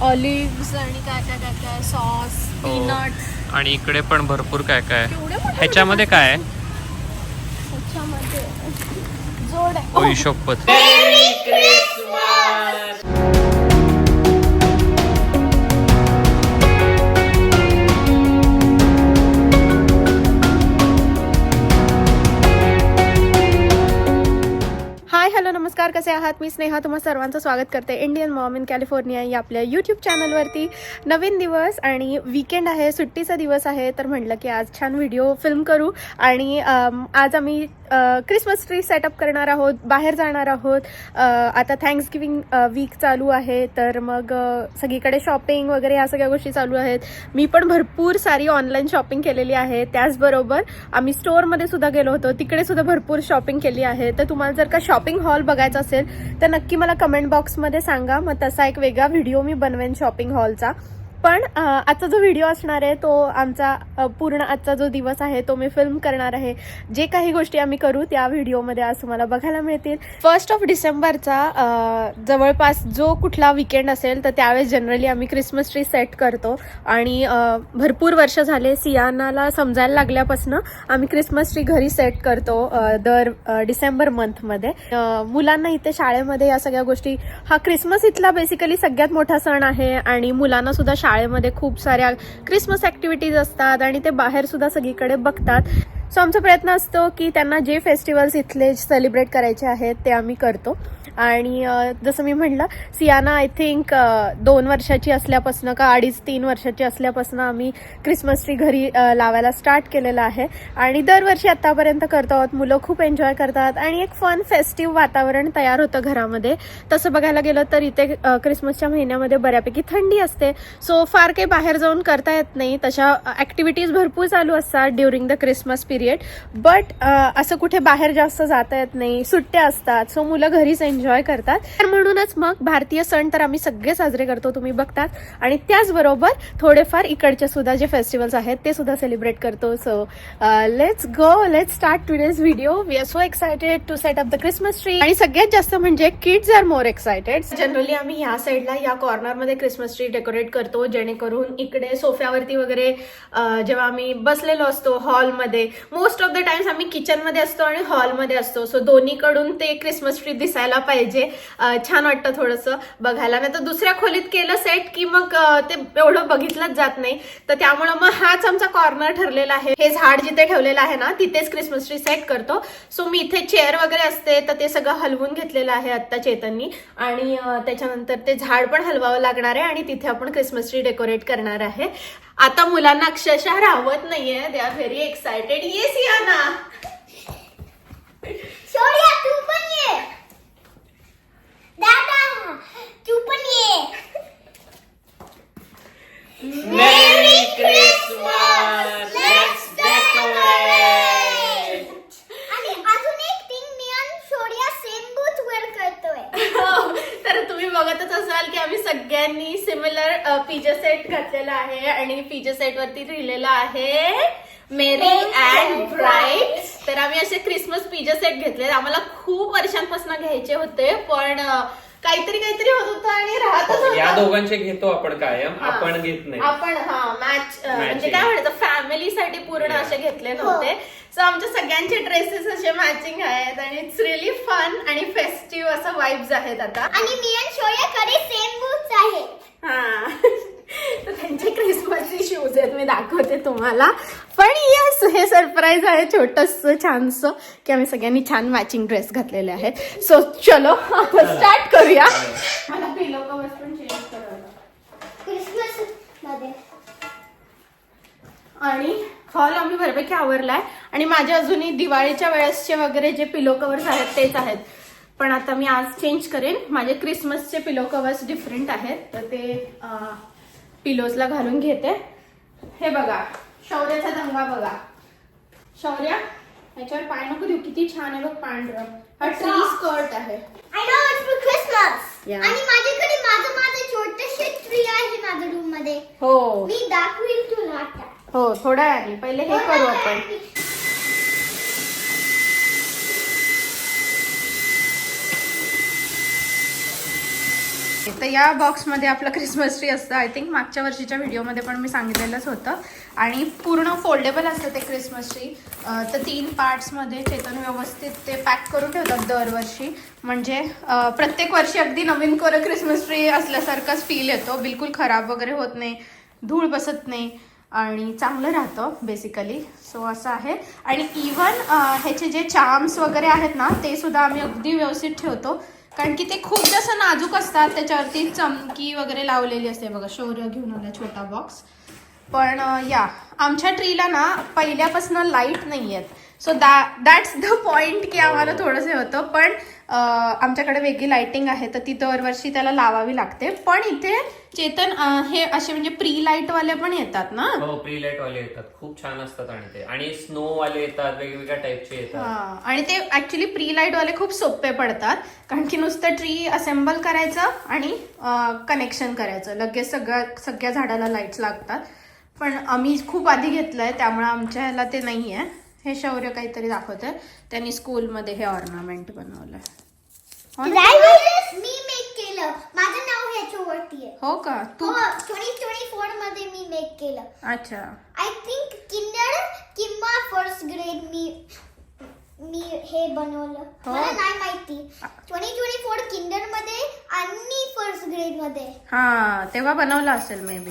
Olive आणि काय काय काय काय सॉस हो. पीनट आणि इकडे पण भरपूर काय काय. आहे. एवढे मोठे ह्याच्यामध्ये काय? आहे त्याच्यामध्ये जोड आहे. ओई शोपत हाय हॅलो नमस्कार कसे आहात? मी स्नेहा तुम्हा सर्वांचं स्वागत करते इंडियन मॉम इन कॅलिफोर्निया या आपल्या यूट्यूब चॅनलवरती. नवीन दिवस आणि वीकेंड आहे सुट्टीचा दिवस आहे तर म्हटलं की आज छान व्हिडिओ फिल्म करू. आणि आज आम्ही क्रिसमस ट्री सेटअप करणार आहोत बाहेर जाणार आहोत. आता थँक्स गिविंग वीक चालू आहे तर मग सगळीकडे शॉपिंग वगैरे ह्या सगळ्या गोष्टी चालू आहेत. मी पण भरपूर सारी ऑनलाईन शॉपिंग केलेली आहे. त्याचबरोबर आम्ही स्टोअरमध्ये सुद्धा गेलो होतो. तिकडे सुद्धा भरपूर शॉपिंग केली आहे. तर तुम्हाला जर का शॉपिंग हॉल बघायचा असेल तर नक्की मला कमेंट बॉक्समध्ये सांगा. मग तसा एक वेगळा व्हिडिओ मी बनवेन शॉपिंग हॉलचा पण आजचा जो व्हिडिओ असणार आहे तो आमचा पूर्ण आजचा जो दिवस आहे तो मी फिल्म करणार आहे. जे काही गोष्टी आम्ही करू त्या व्हिडिओमध्ये आज तुम्हाला बघायला मिळतील. फर्स्ट ऑफ डिसेंबरचा जवळपास जो कुठला विकेंड असेल तर त्यावेळेस जनरली आम्ही क्रिसमस ट्री सेट करतो. आणि भरपूर वर्ष झाले सियानाला समजायला लागल्यापासून आम्ही क्रिसमस ट्री घरी सेट करतो दर डिसेंबर मंथमध्ये मुलांना इथे शाळेमध्ये या सगळ्या गोष्टी हा क्रिसमस इथला बेसिकली सगळ्यात मोठा सण आहे. आणि मुलांना सुद्धा शाळेमध्ये खूप साऱ्या क्रिसमस ऍक्टिव्हिटीज असतात आणि ते बाहेर सुद्धा सगळीकडे बघतात. सो आमचा प्रयत्न असतो की त्यांना जे फेस्टिवल्स इथले सेलिब्रेट करायचे आहेत ते आम्ही करतो. आणि जसं मी म्हटलं सियाना आय थिंक दोन वर्षाची असल्यापासून का अडीच तीन वर्षाची असल्यापासून आम्ही क्रिसमस ट्री घरी लावायला स्टार्ट केलेलं आहे. आणि दरवर्षी आतापर्यंत करतो आहोत. मुलं खूप एन्जॉय करतात. आणि एक फन फेस्टिव्ह वातावरण तयार होतं घरामध्ये. तसं बघायला गेलं तर इथे क्रिसमसच्या महिन्यामध्ये बऱ्यापैकी थंडी असते. सो फार काही बाहेर जाऊन करता येत नाही. तशा ॲक्टिव्हिटीज भरपूर चालू असतात during the Christmas period but असं कुठे बाहेर जास्त जाता येत नाही. सुट्ट्या असतात. सो मुलं घरीच एन्जॉय करतात. तर म्हणूनच मग भारतीय सण तर आम्ही सगळे साजरे करतो तुम्ही बघतात. आणि त्याचबरोबर थोडेफार इकडचे सुद्धा जे फेस्टिवल्स आहेत ते सुद्धा सेलिब्रेट करतो. So let's go let's start today's video we are so excited to set up the Christmas tree आणि सगळ्यात जास्त म्हणजे kids are more excited generally आम्ही ह्या साईडला या कॉर्नरमध्ये क्रिसमस ट्री डेकोरेट करतो जेणेकरून इकडे सोफ्यावरती वगैरे uh, जेव्हा आम्ही बसलेलो असतो हॉलमध्ये मोस्ट ऑफ द टाइम्स आम्ही किचनमध्ये असतो आणि हॉलमध्ये असतो. सो दोन्हीकडून ते क्रिसमस ट्री दिसायला पाहिजे. छान वाटतं थोडंसं बघायला. नाही तर दुसऱ्या खोलीत केलं सेट की मग ते एवढं बघितलंच जात नाही. तर त्यामुळं मग हाच आमचा कॉर्नर ठरलेला आहे. हे झाड जिथे ठेवलेलं आहे ना तिथेच क्रिसमस ट्री सेट करतो. सो मी इथे चेअर वगैरे असते तर ते सगळं हलवून घेतलेलं आहे आत्ता चेतननी. आणि त्याच्यानंतर ते झाड पण हलवावं लागणार आहे आणि तिथे आपण क्रिसमस ट्री डेकोरेट करणार आहे. आता मुलांना अक्षरशः राहवत नाहीये. They are very excited yes या ना तू पण ये दादा तू पण ये Merry Christmas! Let's decorate! आणि अजून एक थिंग मी आणि शौर्या सेम बूथ वेअर करतोय तर तुम्ही बघतच असाल की आम्ही सगळ्यांनी सिमिलर पीजे सेट घातलेला आहे आणि पीजे सेट वरती लिहिलेलं आहे मेरी अँड ब्राईट तर आम्ही असे क्रिसमस पीजे सेट घेतले आम्हाला खूप वर्षांपासून घ्यायचे होते पण काहीतरी काहीतरी होत होतं आणि राहतच या होतं. दोघांचे घेतो आपण कायम. हा. आपण घेत नाही. आपण हा मॅच म्हणजे. काय म्हणायचं फॅमिलीसाठी पूर्ण. असे घेतले नव्हते. सो आमच्या सगळ्यांचे ड्रेसेस असे मॅचिंग आहेत आणि इट्स रिअली फन आणि फेस्टिव्ह असं वाईब्स आहेत आता. आणि मी आणि शौर्याकडे सेम बूथ आहे हा. तर त्यांचे क्रिसमसचे शूज आहेत मी दाखवते तुम्हाला. पण येस हे सरप्राईज आहे छोटस छानस की आम्ही सगळ्यांनी छान मॅचिंग ड्रेस घातलेले आहेत. सो चलो आपण स्टार्ट करूया. मला पिलो कवर्स पण चेंज करायला. क्रिसमसमध्ये. आणि हॉल आम्ही बऱ्यापैकी आवरलाय. आणि माझे अजूनही दिवाळीच्या वेळेसचे वगैरे जे पिलो कवर्स आहेत तेच आहेत. पण आता मी आज चेंज करेन. माझे क्रिसमसचे पिलो कवर्स डिफरंट आहेत. तर ते पिलोजला घालून घेते. हे बघा शौर्याचा दंगा बघा. शौर्या ह्याच्यावर पाय नको देऊ किती छान आहे बघ पांढरं. हा ट्री स्कर्ट आहे. I know it's for Christmas Yeah. आणि माझ्याकडे माझं माझं छोटसे ट्री आहे माझ्या रूममध्ये. हो. मी दाखवील तुला आता. हो थोड्या वेळाने पहिले हे करू आपण. तर या बॉक्समध्ये आपलं क्रिसमस ट्री असतं. आय थिंक मागच्या वर्षीच्या व्हिडिओमध्ये पण मी सांगितलेलंच होतं. आणि पूर्ण फोल्डेबल असतं ते क्रिसमस ट्री तर तीन पार्ट्समध्ये चेतन व्यवस्थित ते पॅक करून ठेवतात दरवर्षी. म्हणजे प्रत्येक वर्षी अगदी नवीन कोरं क्रिसमस ट्री असल्यासारखाच फील येतो. बिलकुल खराब वगैरे होत नाही. धूळ बसत नाही. आणि चांगलं राहतं बेसिकली सो असं आहे. आणि इवन ह्याचे जे चार्म्स वगैरे आहेत ना ते सुद्धा आम्ही अगदी व्यवस्थित ठेवतो. कारण की ते खूप जसं नाजूक असतात त्याच्यावरती चमकी वगैरे लावलेली असते बघा शौर्य घेऊन आला छोटा बॉक्स पण या आमच्या ट्रीला ना पहिल्यापासून लाइट नाही आहेत so that that's the point की आम्हाला थोडंसं होतं. पण आमच्याकडे वेगळी लाइटिंग आहे तर ती दरवर्षी त्याला लावावी लागते. पण इथे चेतन अ, हे असे म्हणजे प्री लाईटवाले पण येतात ना? हो प्री लाइट वाले येतात. खूप छान असतात आणि ते. आणि स्नो वाले येतात वेगवेगळ्या टाईपचे येतात. हा. आणि ते ऍक्च्युली प्री लाइट वाले खूप सोपे पडतात कारण की नुसतं ट्री असेंबल करायचं आणि कनेक्शन करायचं. लगेच सगळ्या सगळ्या झाडाला लाईट्स लागतात. पण आम्ही खूप आधी घेतलंय त्यामुळे आमच्या ह्याला ते नाही आहे हे शौर्य काहीतरी दाखवतंय. त्यांनी स्कूलमध्ये हे ऑर्नामेंट बनवलंय. हो? मी मेक केलं. माझं नाव ह्याच्यावरती आहे. हो का? तू हो ट्वेंटी ट्वेंटी फोरमध्ये मी मेक केलं. अच्छा. आय थिंक किंडर किंवा फर्स्ट ग्रेड मी मी हे बनवलं. हो. मला नाही माहिती. ट्वेंटी ट्वेंटी फोर किंडरमध्ये आणि फर्स्ट ग्रेडमध्ये हा तेव्हा बनवलं असेल मे बी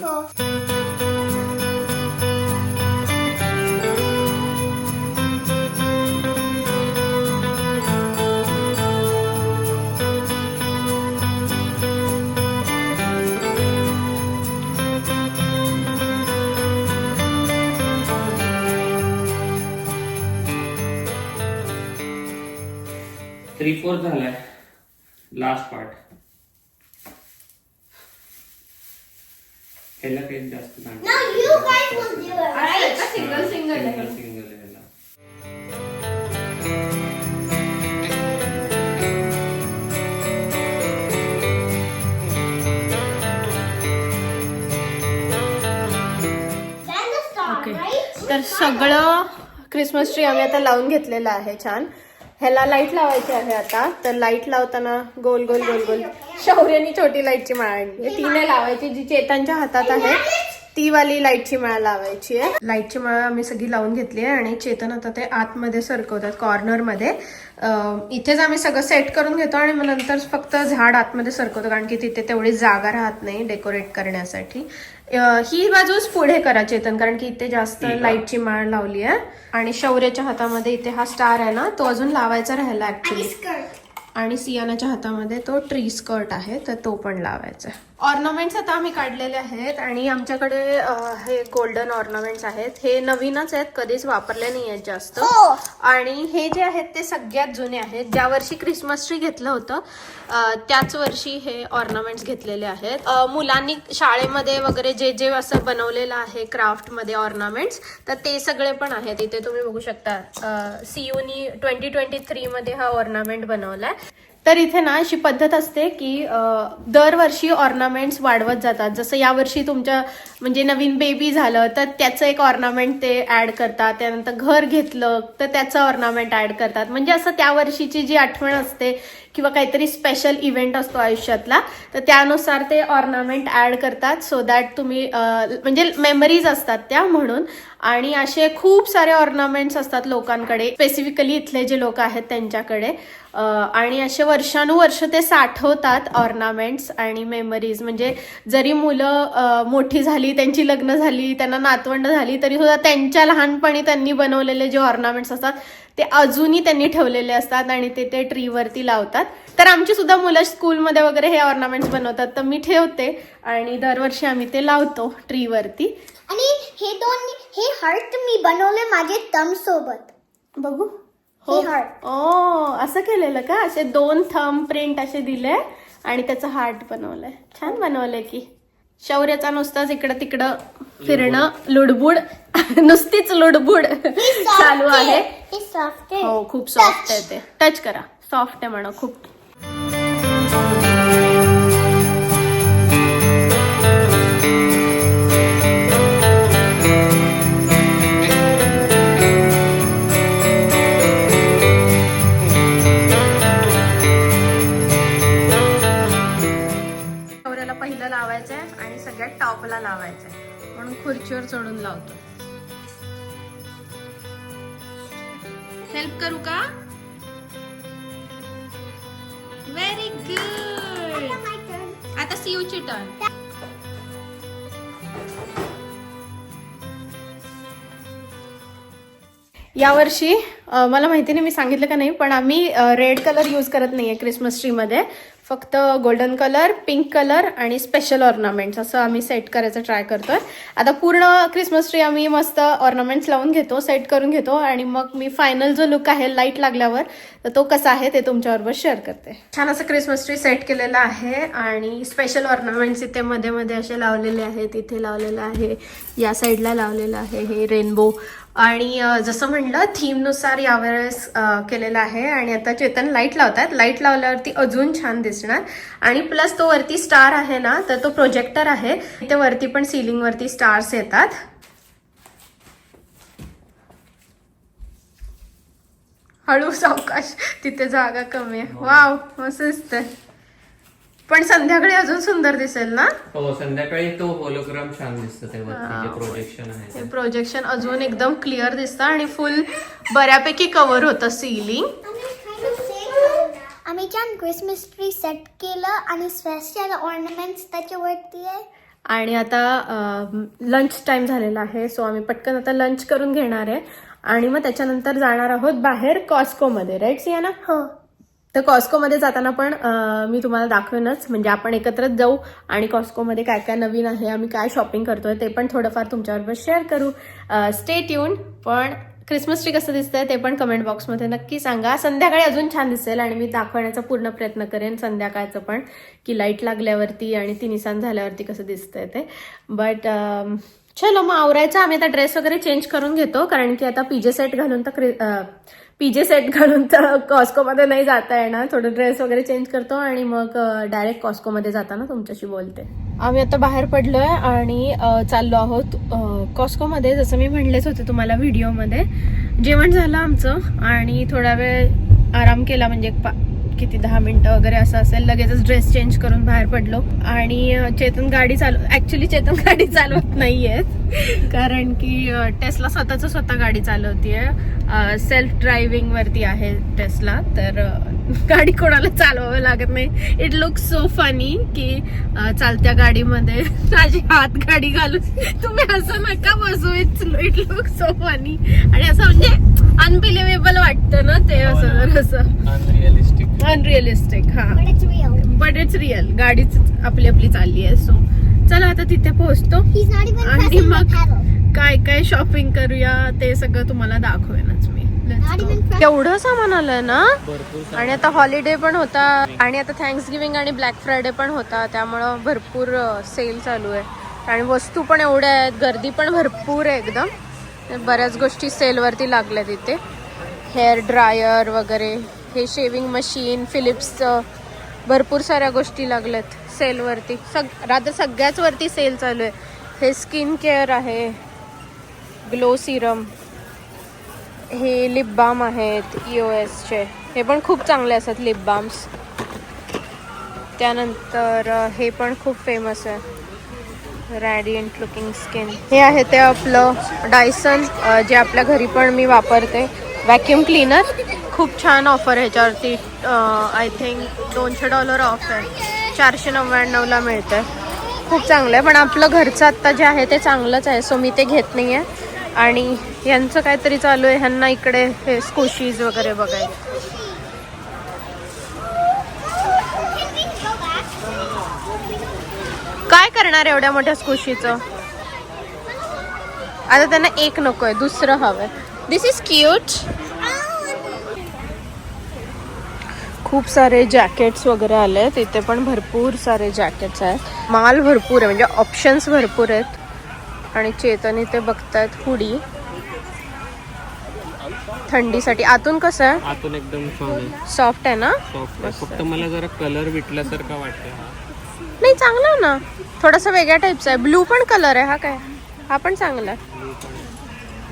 थ्री फोर झालाय. लास्ट पार्ट ह्याला काही जास्त? सिंगल सिंगल सिंगल ह्याला? तर सगळं क्रिसमस ट्री आम्ही आता लावून घेतलेलं आहे छान. ह्याला लाइट लावायची आहे आता. तर लाइट लावताना गोल गोल गोल गोल. शौर्यानी छोटी लाईटची माळ आणली ती नाही लावायची जी चेतनच्या हातात आहे. ती वाली लाईटची माळ लावायची आहे. लाईटची माळ आम्ही सगळी लावून घेतली आहे आणि चेतन आता ते आतमध्ये सरकवतात कॉर्नरमध्ये. इथेच आम्ही सगळं सेट करून घेतो आणि मग नंतर फक्त झाड आतमध्ये सरकवतो कारण की तिथे तेवढी जागा राहत नाही डेकोरेट करण्यासाठी. ही बाजूच पुढे करा चेतन कारण की इथे जास्त आहे. लाईटची माळ लावली आहे. आणि शौर्याच्या हातामध्ये इथे हा स्टार आहे ना तो अजून लावायचा राहिला ऍक्च्युली. आणि सियानाच्या हातामध्ये तो ट्री स्कर्ट आहे तर तो पण लावायचा ऑर्नामेंट्स आता आम्ही काढलेले आहेत आणि आमच्याकडे हे गोल्डन ऑर्नामेंट्स आहेत. हे नवीनच आहेत कधीच वापरले नाही आहेत जास्त. हो. आणि हे जे आहेत ते सगळ्यात जुने आहेत. ज्या वर्षी क्रिसमस ट्री घेतलं होतं त्याच वर्षी हे ऑर्नामेंट्स घेतलेले आहेत. मुलांनी शाळेमध्ये वगैरे जे जे असं बनवलेलं आहे क्राफ्टमध्ये ऑर्नामेंट्स तर ते सगळे पण आहेत. इथे तुम्ही बघू शकता सीयूनी ट्वेंटी ट्वेंटी थ्रीमध्ये हा ऑर्नामेंट बनवलाय. तर इथे ना अशी पद्धत असते की दरवर्षी ऑर्नामेंट्स वाढवत जातात. जसं यावर्षी तुमच्या म्हणजे नवीन बेबी झालं तर त्याचं एक ऑर्नामेंट ते ऍड करतात. त्यानंतर घर घेतलं तर त्याचं ऑर्नामेंट ऍड करतात. म्हणजे असं त्या वर्षीची जी आठवण असते किंवा काहीतरी स्पेशल इव्हेंट असतो आयुष्यातला तर त्यानुसार ते ऑर्नामेंट ऍड करतात सो दॅट तुम्ही म्हणजे मेमरीज असतात त्या म्हणून. आणि असे खूप सारे ऑर्नामेंट्स असतात लोकांकडे स्पेसिफिकली इथले जे लोक आहेत त्यांच्याकडे. आणि असे वर्षानुवर्ष ते साठवतात ऑर्नामेंट्स आणि मेमरीज म्हणजे जरी मुलं मोठी झाली त्यांची लग्न झाली त्यांना नातवंड झाली तरी सुद्धा त्यांच्या लहानपणी त्यांनी बनवलेले जे ऑर्नामेंट्स असतात ते अजूनही त्यांनी ठेवलेले असतात आणि ते ते ट्रीवरती लावतात. तर आमची सुद्धा मुलं स्कूलमध्ये वगैरे हे ऑर्नामेंट्स बनवतात. तर मी ठेवते आणि दरवर्षी आम्ही ते लावतो ट्रीवरती आणि हे दोन हे हार्ट मी बनवले माझे तम सोबत. बघू. हे. हो heart. ओ असं केलेलं का? असे दोन थंब प्रिंट असे दिले आणि त्याचं हार्ट बनवलंय. छान बनवलंय की. शौर्याचा नुसताच इकडं तिकडं फिरणं लुडबुड. नुसतीच लुडबुड चालू आहे. हे सॉफ्ट आहे. हो खूप सॉफ्ट आहे ते. टच करा. सॉफ्ट आहे म्हणा खूप. आपला लावायचा लावायचं आहे म्हणून खुर्चीवर चढून लावतो. हेल्प करू का? व्हेरी गुड आता सी आता सीयूची टर्न यावर्षी मला माहिती नाही मी सांगितलं का नाही पण आम्ही रेड कलर यूज करत नाहीये क्रिसमस ट्रीमध्ये फक्त गोल्डन कलर पिंक कलर आणि स्पेशल ऑर्नामेंट्स असं आम्ही सेट करायचं ट्राय करतोय. आता पूर्ण क्रिसमस ट्री आम्ही मस्त ऑर्नामेंट्स लावून घेतो सेट करून घेतो आणि मग मी फायनल जो लुक आहे लाइट लागल्यावर तर तो कसा आहे ते तुमच्याबरोबर शेअर करते. छान असं क्रिसमस ट्री सेट केलेलं आहे आणि स्पेशल ऑर्नामेंट्स इथे मध्ये मध्ये असे लावलेले आहेत इथे लावलेलं आहे या साईडला लावलेलं आहे हे रेनबो आणि जसं म्हणलं थीमनुसार यावेळेस केलेलं आहे आणि आता चेतन लाइट लावतात लाइट लावल्यावरती अजून छान दिसणार. आणि प्लस तो वरती स्टार आहे ना तर तो प्रोजेक्टर आहे. ते वरती पण सिलिंग वरती स्टार्स येतात. हळू सावकाश तिथे जागा कमी आहे. वाव मस्त दिसतंय. पण संध्याकाळी अजून सुंदर दिसेल ना? हो संध्याकाळी तो होलोग्राम छान दिसतं ते वरती जे प्रोजेक्शन आहे ते. प्रोजेक्शन अजून एकदम क्लिअर दिसतं आणि फुल बऱ्यापैकी कव्हर होतं सिलिंग आम्ही छान क्रिसमस ट्री सेट केलं आणि स्पेशल ऑर्नामेंट्स त्याच्यावरती आहे. आणि आता लंच टाइम झालेला आहे सो आम्ही पटकन आता लंच करून घेणार आहे. आणि मग त्याच्यानंतर जाणार आहोत बाहेर कॉस्कोमध्ये राईट सियाना हो. तर कॉस्कोमध्ये जाताना पण मी तुम्हाला दाखवेनच. म्हणजे आपण एकत्रच जाऊ आणि कॉस्कोमध्ये काय काय नवीन आहे आम्ही काय शॉपिंग करतोय ते पण थोडंफार तुमच्याबरोबर शेअर करू. स्टे ट्यून पण क्रिसमस ट्री कसं दिसतंय ते पण कमेंट बॉक्समध्ये नक्की सांगा. संध्याकाळी अजून छान दिसेल आणि मी दाखवण्याचा पूर्ण प्रयत्न करेन संध्याकाळचं पण की लाइट लागल्यावरती आणि ती निसान झाल्यावरती कसं दिसतंय ते. बट चलो मग आवरायचं. आम्ही आता ड्रेस वगैरे चेंज करून घेतो कारण की आता पीजे सेट घालून तर पीजे सेट घालून तर कॉस्कोमध्ये नाही जाता येणार. थोडं ड्रेस वगैरे चेंज करतो आणि मग डायरेक्ट कॉस्कोमध्ये जाताना तुमच्याशी बोलते. आम्ही आता बाहेर पडलोय आणि चाललो आहोत कॉस्कोमध्ये जसं मी म्हणलेच होते तुम्हाला व्हिडिओमध्ये जेवण झालं आमचं आणि थोडा वेळ आराम केला म्हणजे एक पा- किती दहा मिनिटं वगैरे असं असेल लगेचच ड्रेस चेंज करून बाहेर पडलो. आणि चेतन गाडी चालव ऍक्च्युली चेतन गाडी चालवत नाहीये कारण की टेस्ला स्वतःच स्वतः गाडी चालवतीये. सेल्फ ड्रायव्हिंग वरती आहे टेस्ला तर गाडी कोणाला चालवावं लागत नाही. इट लुक सो फनी की चालत्या गाडीमध्ये माझी हात गाडी घालून तुम्ही असं नका बसू. It it look so funny आणि असं म्हणजे अनबिलिव्हेबल वाटतं ना ते असं जर असं. Unrealistic. अनरिअलिस्टिक हा. But it's real. But it's real गाडीच आपली आपली चालली आहे सो चला आता तिथे पोहोचतो. He's not even आणि pressing the मग pedal. काय काय शॉपिंग करूया ते सगळं तुम्हाला दाखवेनच मी. Let's Not go. even press- एवढं सामान आलंय ना? भरपूर. आणि आता हॉलिडे पण होता. आणि आता थँक्स गिव्हिंग आणि ब्लॅक फ्रायडे पण होता. त्यामुळं भरपूर सेल चालू आहे. आणि वस्तू पण एवढ्या आहेत. गर्दी पण भरपूर आहे एकदम. बऱ्याच गोष्टी सेलवरती लागल्या तिथे हेअर ड्रायर वगैरे हे शेविंग मशीन फिलिप्सचं भरपूर साऱ्या गोष्टी लागल्यात सेलवरती. सग रात्र सगळ्याच वरती सेल चालू आहे. हे स्किन केअर आहे. ग्लो सिरम हे लिप बाम आहेत ई ओ एसचे हे पण खूप चांगले असतात लिप बाम्स त्यानंतर हे पण खूप फेमस आहे. रॅडियंट लुकिंग स्किन हे आहे ते आपलं डायसन जे आपल्या घरी पण मी वापरते. व्हॅक्युम क्लीनर खूप छान ऑफर आहे ह्याच्यावरती आय थिंक दोनशे डॉलर ऑफ आहे. चारशे नव्याण्णवला मिळतं खूप चांगलं आहे. पण आपलं घरचं आत्ता जे आहे ते चांगलंच आहे. सो मी ते घेत नाही आहे आणि यांचं काहीतरी चालू आहे. ह्यांना इकडे हे स्कुशीज वगैरे बघायचे. काय करणार एवढ्या मोठ्या स्कुशीचं? आता त्यांना एक नकोय दुसरं हवंय. दिस इज क्यूट खूप सारे जॅकेट्स वगैरे आले आहेत इथे पण भरपूर सारे जॅकेट्स आहेत. माल भरपूर आहे म्हणजे ऑप्शन्स भरपूर आहेत. आणि चेतन इथे बघतायत हुडी. थंडीसाठी. आतून कसं आहे? आतून एकदम सॉफ्ट आहे. ना? सॉफ्ट फक्त मला जरा कलर विटल्यासारखा वाटतंय हा. नाही चांगला आहे ना. थोडासा वेगळ्या टाईपचा आहे. ब्लू पण कलर आहे हा काय? हा पण चांगला आहे.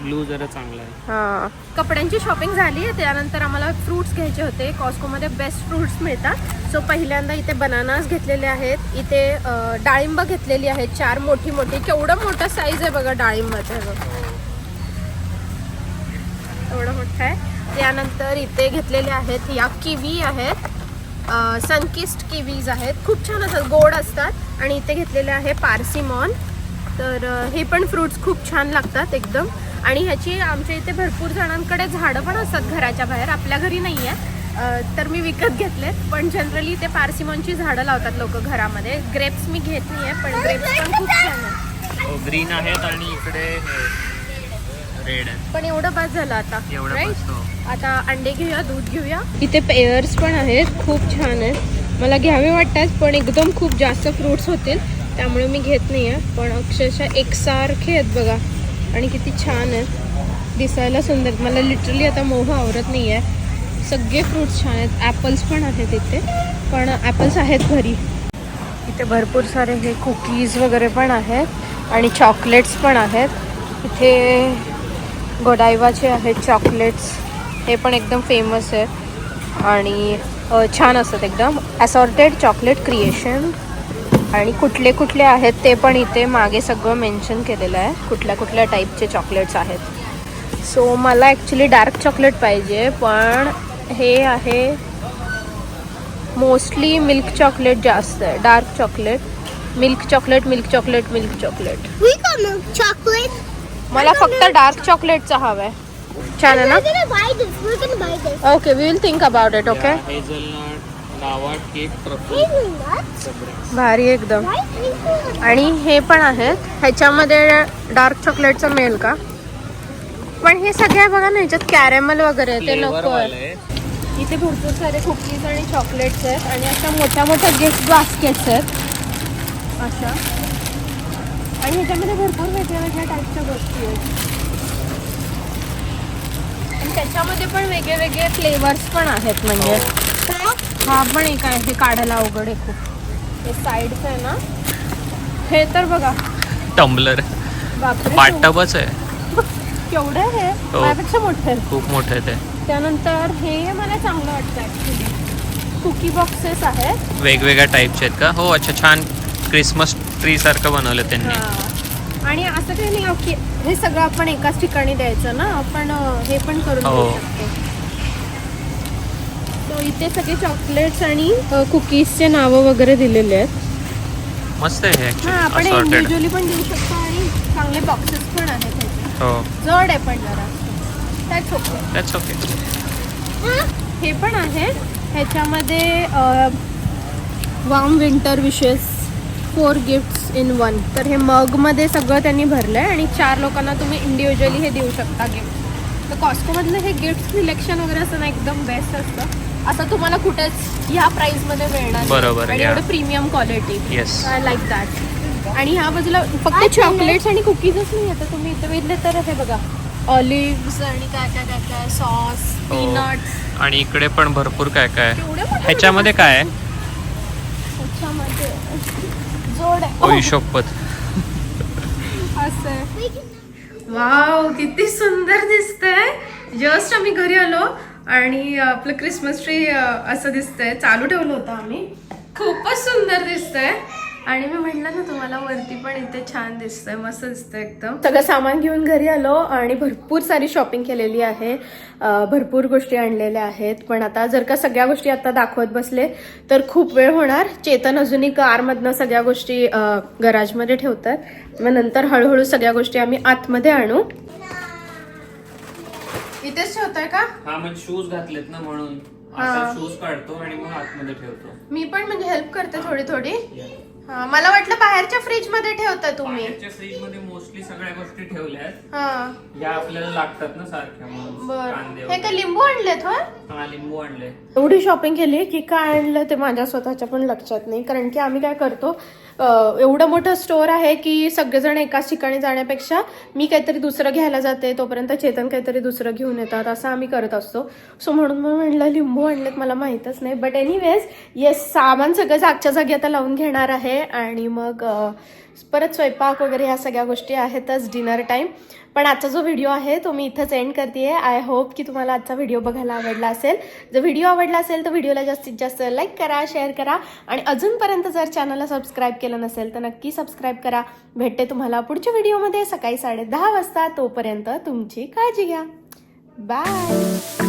ब्लू जरा चांगला आहे. हा. कपड्यांची शॉपिंग झाली त्यानंतर आम्हाला फ्रुट्स घ्यायचे होते. कॉस्कोमध्ये बेस्ट फ्रुट्स मिळतात. सो पहिल्यांदा इथे बनानास घेतलेले आहेत. इथे अं, डाळिंब घेतलेली आहेत. चार मोठी मोठी. केवढं मोठं साईज आहे बघा डाळिंबाचं हे बघ. एवढं मोठं आहे. त्यानंतर इथे घेतलेले आहेत या किवी आहेत. सनकिस्ट किवीज आहेत. खूप छान असतात. गोड असतात. आणि इथे घेतलेले आहे पार्सिमॉन तर हे पण फ्रुट्स खूप छान लागतात एकदम. आणि ह्याची आमच्या इथे भरपूर जणांकडे झाडं पण असतात घराच्या बाहेर. आपल्या घरी नाही आहे तर मी विकत घेतलेत. पण जनरली ते पार्सिमॉनची झाडं लावतात लोक घरामध्ये. ग्रेप्स मी घेत नाही आहे पण ग्रेप्स पण खूप छान आहे ग्रीन हो, आहेत आणि इकडे रेड पण एवढं बस झालं आता एवढं right? मस्त हो. आता अंडे घेऊया दूध घेऊया. इथे पेयर्स पण आहेत खूप छान आहेत. मला घ्यावे वाटतात पण एकदम खूप जास्त फ्रुट्स होतील त्यामुळे मी घेत नाही आहे पण अक्षरशः एकसारखे आहेत बघा आणि किती छान आहेत. दिसायला सुंदर. मला लिटरली आता मोह आवरत नाही आहे सगळे फ्रुट्स छान आहेत. ॲपल्स पण आहेत इथे पण ॲपल्स आहेत घरी. इथे भरपूर सारे हे कुकीज वगैरे पण आहेत आणि चॉकलेट्स पण आहेत. इथे गोडायवाचे आहेत चॉकलेट्स. हे पण एकदम फेमस आहे आणि छान असतात एकदम. असॉर्टेड चॉकलेट क्रिएशन आणि कुठले कुठले आहेत ते पण इथे मागे सगळं मेन्शन केलेलं आहे. कुठल्या कुठल्या टाईपचे चॉकलेट्स आहेत. सो मला ॲक्च्युली डार्क चॉकलेट पाहिजे पण हे आहे मोस्टली मिल्क चॉकलेट जास्त आहे. Dark chocolate milk chocolate milk chocolate milk chocolate chocolate. मला फक्त डार्क चॉकलेटचा हवा आहे छान आहे ना. Okay we will think about it okay? भारी एकदम? आणि हे पण आहेत. ह्याच्यामध्ये डार्क चॉकलेटचं मिळेल का पण हे सगळे आहे बघा ना ह्याच्यात कॅरेमल वगैरे आहे, ते नको आहे. इथे भरपूर सारे कुकीज आणि चॉकलेट्स आहेत. आणि अशा मोठ्या मोठ्या गिफ्ट बास्केट्स आहेत. अशा. आणि ह्याच्यामध्ये भरपूर वेगळ्या वेगळ्या टाईपच्या गोष्टी आहेत. आणि त्याच्यामध्ये पण वेगळे वेगळे फ्लेवर्स पण आहेत म्हणजे. हा. पण एक आहे हे काढायला अवघड आहे खूप. हे साईडचं आहे ना? हे तर बघा. टम्बलर बापरे पाटबच आहे. केवढं आहे? हे. हो. माझ्यापेक्षा मोठं आहे. खूप मोठे ते. त्यानंतर हे मला चांगलं वाटतं ॲक्च्युली कुकी बॉक्सेस आहेत. वेगवेगळ्या टाईपचे आहेत का? हो अच्छा छान. क्रिसमस ट्री सारखं बनवलं त्यांनी. हा. आणि असं काही नाही की हे सगळं आपण एकाच ठिकाणी द्यायचं ना? आपण अं, हे पण करून हो. देऊ शकतो. So, इथे सगळे चॉकलेट्स आणि कुकीजचे नावं वगैरे दिलेले आहेत. मस्त आहे हे आपण असॉर्टेड इंडिव्हिज्युअली पण देऊ शकतो आणि चांगले बॉक्सेस पण आहेत ह्याचे. हो. जड आहे पण जरा. त्याच ओके दॅट्स ओके हे पण आहे. ह्याच्यामध्ये warm winter wishes four gifts in one तर हे मगमध्ये सगळं त्यांनी भरलं आहे आणि चार लोकांना तुम्ही इंडिव्हिज्युअली हे देऊ शकता गिफ्ट तर कॉस्कोमधलं हे गिफ्ट सिलेक्शन वगैरे असं ना एकदम बेस्ट असतं. असं तुम्हाला कुठेच ह्या प्राईसमध्ये मिळणार. बरोबर, आणि. एवढं premium quality yes I like that आणि ह्या बाजूला फक्त चॉकलेट्स आणि कुकीजच नाही आता. तुम्ही इथे बघितले तर हे बघा ऑलिव्स आणि काय काय काय काय सॉस हो. पीनट्स आणि इकडे पण भरपूर काय काय? ह्याच्यामध्ये काय? आहे ह्याच्यामध्ये ओई आहे असं. वाव किती सुंदर दिसतंय. जस्ट आम्ही घरी आलो आणि आपलं क्रिसमस ट्री असं दिसतंय. चालू ठेवलं होतं आम्ही. खूपच सुंदर दिसतंय. आणि मी म्हटलं ना तुम्हाला वरती पण इथे छान दिसतंय मस्त दिसतंय एकदम. सगळं सामान घेऊन घरी आलो आणि भरपूर सारी शॉपिंग केलेली आहे. भरपूर गोष्टी आणलेल्या आहेत. पण आता जर का सगळ्या गोष्टी आता दाखवत बसले तर खूप वेळ होणार. चेतन अजूनही कारमधनं सगळ्या गोष्टी गराजमध्ये ठेवतात. मग नंतर हळूहळू सगळ्या गोष्टी आम्ही आतमध्ये आणू. इथेच ठेवताय का? हा म्हणजे शूज घातलेत ना म्हणून. हा. शूज काढतो आणि मग आतमध्ये ठेवतो. मी पण म्हणजे हेल्प करते थोडी थोडी. हा, मला वाटलं बाहेरच्या फ्रीजमध्ये ठेवता तुम्ही. बाहेरच्या फ्रीजमध्ये मोस्टली सगळ्या गोष्टी ठेवल्या हा. या आपल्याला लागतात ना सारख्या बर. कांदे हे काय. लिंबू आणलेत हा लिंबू आणले एवढी शॉपिंग केली की काय आणलं ते माझ्या स्वतःच्या पण लक्षात नाही. कारण की आम्ही काय करतो एवढं मोठं स्टोअर आहे की सगळेजण एकाच ठिकाणी जाण्यापेक्षा मी काहीतरी दुसरं घ्यायला जाते तोपर्यंत चेतन काहीतरी दुसरं घेऊन येतात असं आम्ही करत असतो. सो म्हणून मग म्हणलं लिंबू आणलेत मला माहीतच नाही. बट एनिवेज येस सामान सगळं जागच्या जागी आता लावून घेणार आहे आणि मग परत स्वयंपाक वगैरे ह्या सगळ्या गोष्टी आहेतच डिनर टाईम पण आजचा जो व्हिडिओ आहे तो मी इथंच एंड करते आय होप की तुम्हाला आजचा व्हिडिओ बघायला आवडला असेल. जर व्हिडिओ आवडला असेल तर व्हिडिओला जास्तीत जास्त लाईक करा शेअर करा. आणि अजूनपर्यंत जर चॅनलला सबस्क्राईब केलं नसेल तर नक्की सबस्क्राईब करा. भेटते तुम्हाला पुढच्या व्हिडिओमध्ये सकाळी साडेदहा वाजता. तोपर्यंत तुमची काळजी घ्या. बाय